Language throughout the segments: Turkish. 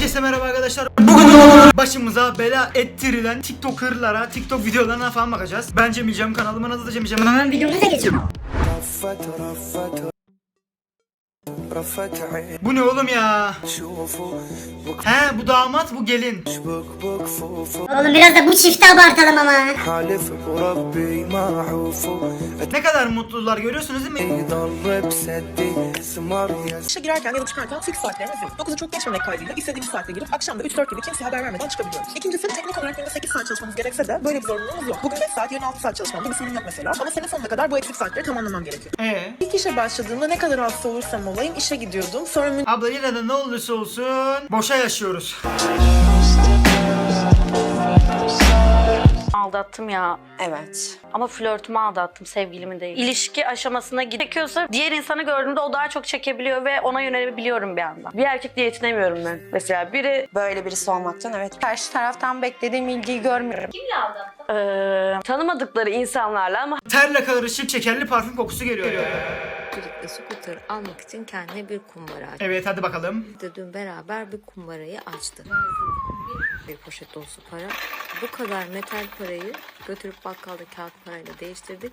Herkese merhaba arkadaşlar. Bugün başımıza bela ettirilen TikToker'lara, TikTok videolarına falan bakacağız. Ben Cemil Cem, kanalımın adı da Cemil Cem. Hemen videomuza geçelim. Bu ne oğlum ya? He bu damat bu gelin. Oğlum biraz da bu çifti abartalım ama. Ne kadar mutlular görüyorsunuz değil mi? İşe girerken ya da çıkarken 8 saatlerine hazırım. 9'u çok geçmemek kaydıyla istediğimiz saatte girip akşam da 3-4 gibi kimseye haber vermeden çıkabiliyoruz. İkincisi teknik olarak günde 8 saat çalışmamız gerekse de böyle bir zorunluluğumuz yok. Bugün 5 saat yarın 6 saat çalışmam gibi sorun yok mesela. Ama sene sonuna kadar bu eksik saatleri tamamlamam gerekiyor. Ee? İlk işe başladığımda ne kadar hasta olursam olayım işe gidiyordum. Sonra abla yine de ne olursa olsun boşa yaşıyoruz. Aldattım ya. Evet. Ama flörtümü aldattım sevgilimi değil. İlişki aşamasına gerekiyorsa diğer insanı gördüğümde o daha çok çekebiliyor ve ona yönelebiliyorum bir anda. Bir erkekle yetinemiyorum ben. Mesela biri Böyle birisi olmaktan evet. karşı taraftan beklediğim ilgiyi görmüyorum. Kimle aldattın? Ee, tanımadıkları insanlarla ama Terle karışık şekerli parfüm kokusu geliyor. Öncelikle scooter almak için kendine bir kumbara açtı. Evet hadi bakalım. De Dün beraber bir kumbarayı açtı. Bir poşet dolusu para. Bu kadar metal parayı götürüp bakkalda kağıt parayla değiştirdik.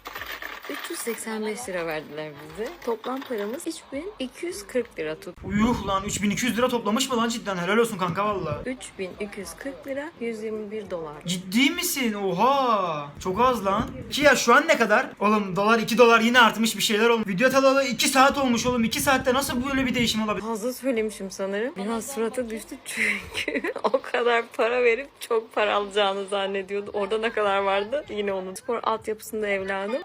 385 lira verdiler bize. Toplam paramız 3240 lira tuttu. Uyuh lan 3200 lira toplamış mı lan cidden helal olsun kanka valla. 3240 lira 121 dolar. Ciddi misin? Oha! Çok az lan. Ki ya şu an ne kadar? Oğlum dolar 2 dolar yine artmış bir şeyler olmuş. Video talalı 2 saat olmuş oğlum. 2 saatte nasıl böyle bir değişim olabilir? Fazla söylemişim sanırım. Biraz suratı düştü çünkü o kadar para verip çok para alacağını zannediyordu. Orada ne kadar vardı? Yine onun. Spor altyapısında evladım.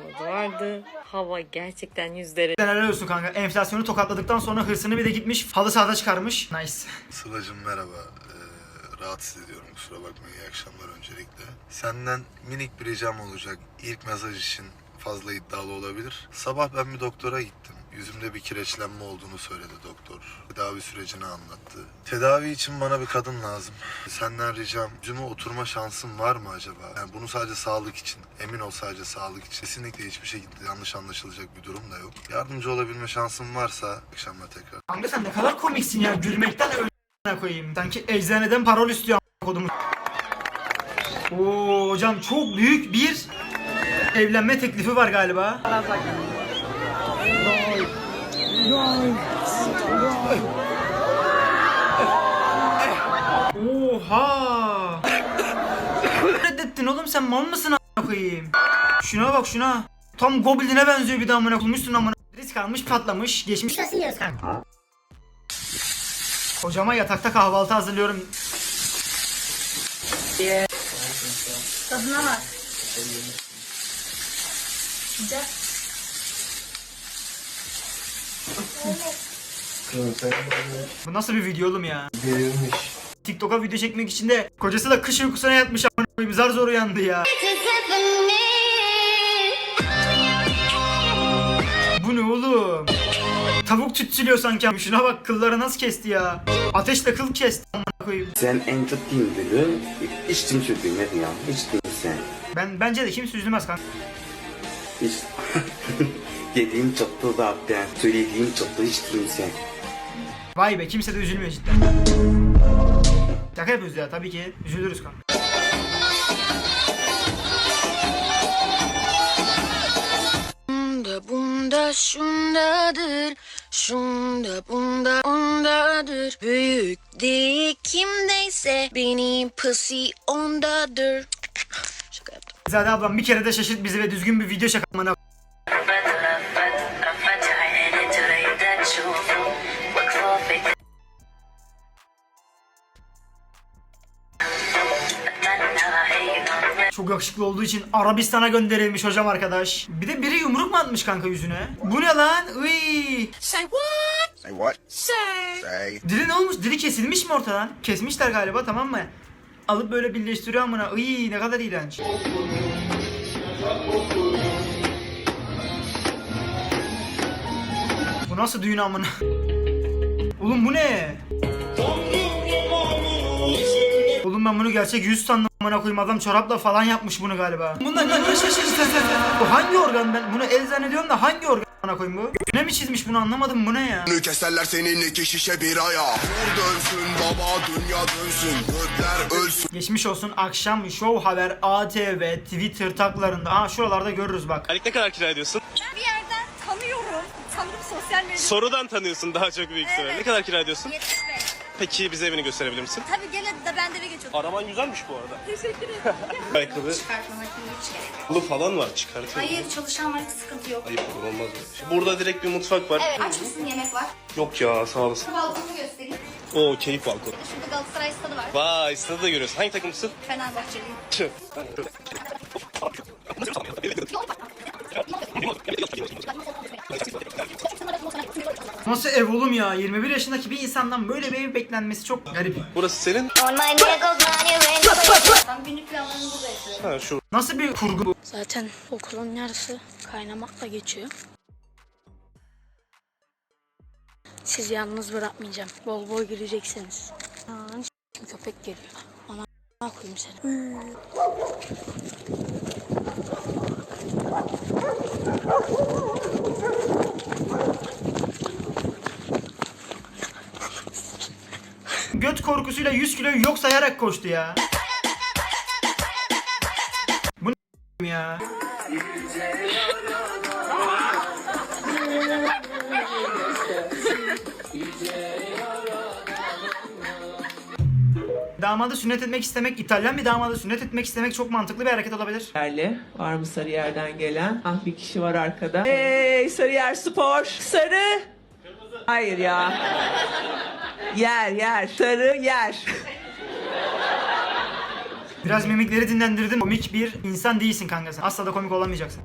Antrenmanımız vardı. Hava gerçekten yüzleri Helal olsun kanka. Enflasyonu tokatladıktan sonra hırsını bir de gitmiş. Halı sahada çıkarmış. Nice. Sıla'cım merhaba. Ee, rahatsız ediyorum kusura bakma. İyi akşamlar öncelikle. Senden minik bir ricam olacak. İlk mesaj için fazla iddialı olabilir. Sabah ben bir doktora gittim. Yüzümde bir kireçlenme olduğunu söyledi doktor. Tedavi sürecini anlattı. Tedavi için bana bir kadın lazım. Senden ricam yüzüme oturma şansın var mı acaba? Yani bunu sadece sağlık için. Emin ol sadece sağlık için. Kesinlikle hiçbir şekilde yanlış anlaşılacak bir durum da yok. Yardımcı olabilme şansın varsa akşamlar tekrar. Kanka sen ne kadar komiksin ya. Gülmekten öyle koyayım. Sanki eczaneden parol istiyor kodumu. Oo hocam çok büyük bir evlenme teklifi var galiba. Oha! Reddettin oğlum sen mal mısın a**a koyayım? Şuna bak şuna. Tam Goblin'e benziyor bir de amına koymuşsun amına. Risk almış patlamış geçmiş. Nasıl yiyoruz kanka? Hocama yatakta kahvaltı hazırlıyorum. Tadına bak. Bu nasıl bir video oğlum ya? TikTok'a video çekmek için de kocası da kış uykusuna yatmış amına koyayım zar zor uyandı ya. Bu ne oğlum? Tavuk tütsülüyor sanki. Şuna bak kılları nasıl kesti ya. Ateşle kıl kesti amına koyayım. Sen en çok dinledin. Hiç kimse dinlemedi ya. Hiç dinlemedi. Ben bence de kimse üzülmez kanka. Hiç. Dediğim çoktu zaten. Söylediğim çoktu hiç kimse. Vay be kimse de üzülmüyor cidden. Şaka yapıyoruz ya tabii ki üzülürüz kanka. Bunda bunda şundadır Şunda bunda ondadır Büyük değil kimdeyse Benim pussy ondadır Şaka yaptım. Zade ablam bir kere de şaşırt bizi ve düzgün bir video çek Çok yakışıklı olduğu için Arabistan'a gönderilmiş hocam arkadaş. Bir de biri yumruk mu atmış kanka yüzüne? Bu ne lan? Uy. Say what? Say. Dili ne olmuş? Dili kesilmiş mi ortadan? Kesmişler galiba tamam mı? Alıp böyle birleştiriyor amına. Iy ne kadar iğrenç. Bu nasıl düğün amına? Oğlum bu ne? Oğlum ben bunu gerçek yüz sandım amına koyayım adam çorapla falan yapmış bunu galiba. Bunlar ne? Bu hangi organ ben? Bunu el zannediyorum da hangi organ? amına koyayım bu? Ne mi çizmiş bunu anlamadım bu ne ya? Keserler senin iki şişe biraya Vur dönsün baba dünya dönsün Gökler ölsün Geçmiş olsun akşam Show Haber ATV Twitter taklarında. Aa şuralarda görürüz bak. Aylık ne kadar kira ödüyorsun? Bir yerden tanıyorum. Sanırım sosyal medyada. Sorudan tanıyorsun daha çok büyük ihtimalle. Ne kadar kira ödüyorsun? 75. Peki bize evini gösterebilir misin? Tabii gene de ben de eve geçiyorum. Araban güzelmiş bu arada. Teşekkür ederim. Ayakkabı Çıkartmamak hiç gerek yok. falan var çıkartıyor. Hayır çalışan var hiç sıkıntı yok. Ayıp olur olmaz? Şimdi Burada direkt bir mutfak var. Evet aç mısın yemek var. Yok ya sağ olasın. Balkonu göstereyim. Oo keyif balkonu. Şurada Galatasaray stadı var. Vay stadı da görüyorsun. Hangi takımsın? Fenerbahçeliyim. Nasıl ev oğlum ya? 21 yaşındaki bir insandan böyle bir ev beklenmesi çok garip. Burası senin. Tam günlük planlarımı burada yapıyorum. Ha şu. Nasıl bir kurgu bu? Zaten okulun yarısı kaynamakla geçiyor. Sizi yalnız bırakmayacağım. Bol bol gireceksiniz. S**tim köpek geliyor. Ana koyayım seni. Korkusuyla 100 kiloyu yok sayarak koştu ya. Bu ne ya? Damadı sünnet etmek istemek, İtalyan bir damadı sünnet etmek istemek çok mantıklı bir hareket olabilir. Yerli. Var mı Sarıyer'den gelen? Ah bir kişi var arkada. Hey Sarıyer Spor. Sarı. Hayır ya. Yer yer. Sarı yer. Biraz mimikleri dinlendirdim. Komik bir insan değilsin kanka sen. Asla da komik olamayacaksın.